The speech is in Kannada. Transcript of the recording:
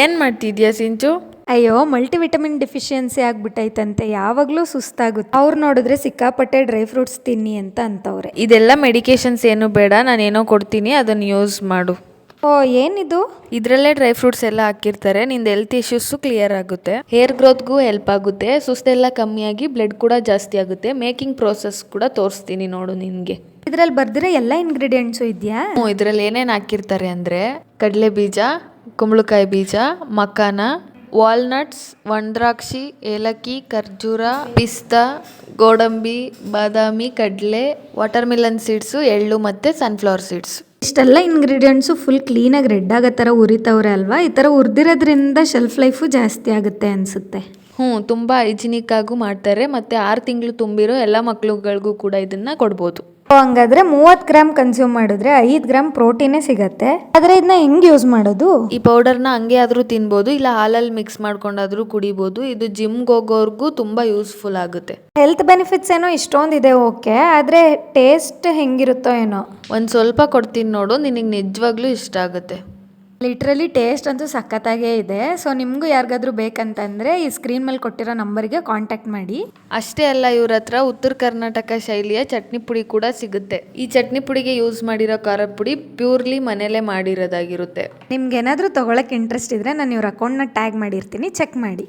ಏನು ಮಾಡ್ತಿದ್ಯಾ ಸಿಂಚು? ಅಯ್ಯೋ ಮಲ್ಟಿವಿಟಮಿನ್ ಡೆಫಿಷಿಯನ್ಸಿ ಆಗ್ಬಿಟ್ಟೈತಂತೆ. ಯಾವಾಗಲೂ ಸುಸ್ತಾಗುತ್ತೆ. ಅವ್ರು ನೋಡಿದ್ರೆ ಸಿಕ್ಕಾಪಟ್ಟೆ ಡ್ರೈ ಫ್ರೂಟ್ಸ್ ತಿನ್ನಿ ಅಂತ ಅಂತವ್ರೆ. ಇದೆಲ್ಲ ಮೆಡಿಕೇಶನ್ಸ್ ಏನು ಬೇಡ ನಾನೇನೋ ಕೊಡ್ತೀನಿ ಅದನ್ನು ಯೂಸ್ ಮಾಡು. ಓ ಏನಿದು? ಇದರಲ್ಲೇ ಡ್ರೈ ಫ್ರೂಟ್ಸ್ ಎಲ್ಲ ಹಾಕಿರ್ತಾರೆ ನಿಂದ ಹೆಲ್ತ್ ಇಶ್ಯೂಸು ಕ್ಲಿಯರ್ ಆಗುತ್ತೆ. ಹೇರ್ ಗ್ರೋತ್ಗೂ ಹೆಲ್ಪ್ ಆಗುತ್ತೆ ಸುಸ್ತೆಲ್ಲ ಕಮ್ಮಿಯಾಗಿ ಬ್ಲಡ್ ಕೂಡ ಜಾಸ್ತಿ ಆಗುತ್ತೆ. ಮೇಕಿಂಗ್ ಪ್ರೋಸೆಸ್ ಕೂಡ ತೋರಿಸ್ತೀನಿ ನೋಡು ನಿನಗೆ. ಇದ್ರಲ್ಲಿ ಬರ್ದಿರೋ ಎಲ್ಲ ಇಂಗ್ರೀಡಿಯೆಂಟ್ಸು ಇದೆಯಾ? ಹ್ಞೂ ಇದರಲ್ಲಿ ಏನೇನು ಹಾಕಿರ್ತಾರೆ ಅಂದರೆ ಕಡಲೆ ಬೀಜ ಕುಂಬಳಕಾಯಿ ಬೀಜ ಮಕಾನ ವಾಲ್ನಟ್ಸ್ ಒಣದ್ರಾಕ್ಷಿ ಏಲಕ್ಕಿ ಖರ್ಜೂರ ಪಿಸ್ತಾ ಗೋಡಂಬಿ ಬಾದಾಮಿ ಕಡಲೆ ವಾಟರ್ ಮಿಲನ್ ಸೀಡ್ಸು ಎಳ್ಳು ಮತ್ತು ಸನ್ಫ್ಲವರ್ ಸೀಡ್ಸ್ ಇಷ್ಟೆಲ್ಲ ಇಂಗ್ರೀಡಿಯೆಂಟ್ಸು ಫುಲ್ ಕ್ಲೀನಾಗಿ ರೆಡ್ ಆಗೋ ಥರ ಉರಿತವ್ರೆ ಅಲ್ವಾ? ಈ ಥರ ಉರಿದಿರೋದ್ರಿಂದ ಶೆಲ್ಫ್ ಲೈಫು ಜಾಸ್ತಿ ಆಗುತ್ತೆ ಅನಿಸುತ್ತೆ. ಹ್ಞೂ ತುಂಬ ಹೈಜಿನಿಕ್ ಆಗು ಮಾಡ್ತಾರೆ. ಮತ್ತು ಆರು ತಿಂಗಳು ತುಂಬಿರೋ ಎಲ್ಲ ಮಕ್ಕಳುಗಳಿಗೂ ಕೂಡ ಇದನ್ನು ಕೊಡ್ಬೋದು. ಹಂಗಾದ್ರೆ ಮೂವತ್ ಗ್ರಾಮ್ ಕನ್ಸ್ಯೂಮ್ ಮಾಡಿದ್ರೆ ಐದ್ ಗ್ರಾಮ್ ಪ್ರೋಟೀನೇ ಸಿಗತ್ತೆ. ಆದ್ರೆ ಇದನ್ನ ಹೆಂಗೆ ಯೂಸ್ ಮಾಡೋದು? ಈ ಪೌಡರ್ನ ಹಂಗೆ ಆದ್ರೂ ತಿನ್ಬೋದು ಇಲ್ಲ ಹಾಲಲ್ಲಿ ಮಿಕ್ಸ್ ಮಾಡ್ಕೊಂಡಾದ್ರೂ ಕುಡಿಬೋದು. ಇದು ಜಿಮ್ಗೆ ಹೋಗೋರ್ಗೂ ತುಂಬಾ ಯೂಸ್ಫುಲ್ ಆಗುತ್ತೆ. ಹೆಲ್ತ್ ಬೆನಿಫಿಟ್ಸ್ ಏನೋ ಇಷ್ಟೊಂದಿದೆ ಓಕೆ ಆದ್ರೆ ಟೇಸ್ಟ್ ಹೆಂಗಿರುತ್ತೋ ಏನೋ. ಒಂದ್ ಸ್ವಲ್ಪ ಕೊಡ್ತೀನಿ ನೋಡು ನಿನಗೆ ನಿಜವಾಗ್ಲೂ ಇಷ್ಟ ಆಗುತ್ತೆ. ಲಿಟ್ರಲಿ ಟೇಸ್ಟ್ ಅಂತೂ ಸಖತ್ತಾಗೇ ಇದೆ. ಸೊ ನಿಮಗೂ ಯಾರಿಗಾದ್ರೂ ಬೇಕಂತಂದರೆ ಈ ಸ್ಕ್ರೀನ್ ಮೇಲೆ ಕೊಟ್ಟಿರೋ ನಂಬರಿಗೆ ಕಾಂಟ್ಯಾಕ್ಟ್ ಮಾಡಿ. ಅಷ್ಟೇ ಅಲ್ಲ ಇವ್ರ ಹತ್ರ ಉತ್ತರ ಕರ್ನಾಟಕ ಶೈಲಿಯ ಚಟ್ನಿ ಪುಡಿ ಕೂಡ ಸಿಗುತ್ತೆ. ಈ ಚಟ್ನಿ ಪುಡಿಗೆ ಯೂಸ್ ಮಾಡಿರೋ ಖಾರದ ಪುಡಿ ಪ್ಯೂರ್ಲಿ ಮನೇಲೆ ಮಾಡಿರೋದಾಗಿರುತ್ತೆ. ನಿಮ್ಗೆ ಏನಾದರೂ ತೊಗೊಳಕ್ಕೆ ಇಂಟ್ರೆಸ್ಟ್ ಇದ್ರೆ ನಾನು ಇವ್ರ ಅಕೌಂಟ್ನ ಟ್ಯಾಗ್ ಮಾಡಿರ್ತೀನಿ. ಚೆಕ್ ಮಾಡಿ.